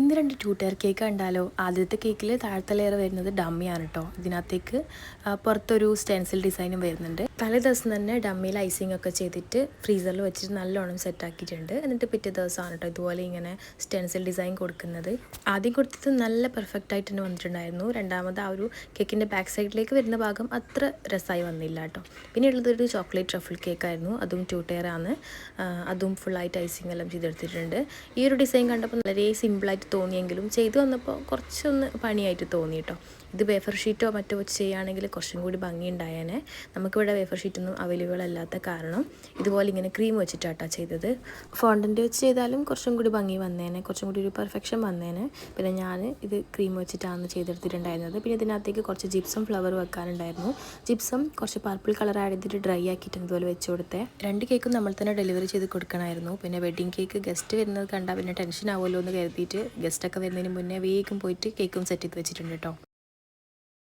ഇന്ന് രണ്ട് two tyre cake കണ്ടാലോ? ആദ്യത്തെ കേക്കിൽ താഴത്തെ ലെയർ വരുന്നത് ഡമ്മിയാണ് കേട്ടോ ഇതിനകത്തേക്ക് പുറത്തൊരു സ്റ്റെൻസിൽ ഡിസൈനും വരുന്നുണ്ട്. തലേ ദിവസം തന്നെ ഡമ്മിയിൽ ഐസിങ് ഒക്കെ ചെയ്തിട്ട് ഫ്രീസറിൽ വെച്ചിട്ട് നല്ലോണം സെറ്റാക്കിയിട്ടുണ്ട് എന്നിട്ട് പിറ്റേ ദിവസമാണ് കേട്ടോ ഇതുപോലെ ഇങ്ങനെ സ്റ്റെൻസിൽ ഡിസൈൻ കൊടുക്കുന്നത്. ആദ്യം കൊടുത്തത് നല്ല പെർഫെക്റ്റ് ആയിട്ട് തന്നെ വന്നിട്ടുണ്ടായിരുന്നു. രണ്ടാമത് ആ ഒരു കേക്കിന്റെ ബാക്ക് സൈഡിലേക്ക് വരുന്ന ഭാഗം അത്ര രസമായി വന്നില്ല കേട്ടോ പിന്നെ ഉള്ളത് ഒരു ചോക്ലേറ്റ് ട്രഫിൾ കേക്കായിരുന്നു അതും ടു ടയറാണ് അതും ഫുള്ളായിട്ട് ഐസിങ് എല്ലാം ചെയ്തെടുത്തിട്ടുണ്ട്. ഈ ഒരു ഡിസൈൻ കണ്ടപ്പോൾ വളരെ സിമ്പിളായിട്ട് തോന്നിയെങ്കിലും ചെയ്തു വന്നപ്പോൾ കുറച്ചൊന്ന് പണിയായിട്ട് തോന്നി കേട്ടോ ഇത് പേപ്പർ ഷീറ്റോ മറ്റോ വെച്ച് ചെയ്യുകയാണെങ്കിൽ കുറച്ചും കൂടി ഭംഗി ഉണ്ടായേനെ. നമുക്കിവിടെ വേഫർ ഷീറ്റൊന്നും അവൈലബിൾ അല്ലാത്ത കാരണം ഇതുപോലെ ഇങ്ങനെ ക്രീം വെച്ചിട്ടാട്ടാ ചെയ്തത്. ഫോണ്ടന്റ് വെച്ച് ചെയ്താലും കുറച്ചും കൂടി ഭംഗി വന്നേനെ കുറച്ചും കൂടി ഒരു പെർഫെക്ഷൻ വന്നേനെ. പിന്നെ ഞാൻ ഇത് ക്രീം വെച്ചിട്ടാണ് ചെയ്തെടുത്തിട്ടുണ്ടായിരുന്നത്. പിന്നെ ഇതിനകത്തേക്ക് കുറച്ച് ജിപ്സം ഫ്ലവർ വെക്കാനുണ്ടായിരുന്നു. ജിപ്സം കുറച്ച് പർപ്പിൾ കളർ ആഡ് ചെയ്തിട്ട് ഡ്രൈ ആക്കിയിട്ട് ഇതുപോലെ വെച്ച് കൊടുത്തേ. രണ്ട് കേക്കും നമ്മൾ തന്നെ ഡെലിവറി ചെയ്ത് കൊടുക്കണമായിരുന്നു പിന്നെ വെഡിങ് കേക്ക് ഗസ്റ്റ് വരുന്നത് കണ്ടാൽ പിന്നെ ടെൻഷൻ ആവുമല്ലോ എന്ന് കരുതിയിട്ട് ഗസ്റ്റൊക്കെ വരുന്നതിന് മുന്നേ വേഗം പോയിട്ട് കേക്കും സെറ്റ് ചെയ്ത് വെച്ചിട്ടുണ്ട് കേട്ടോ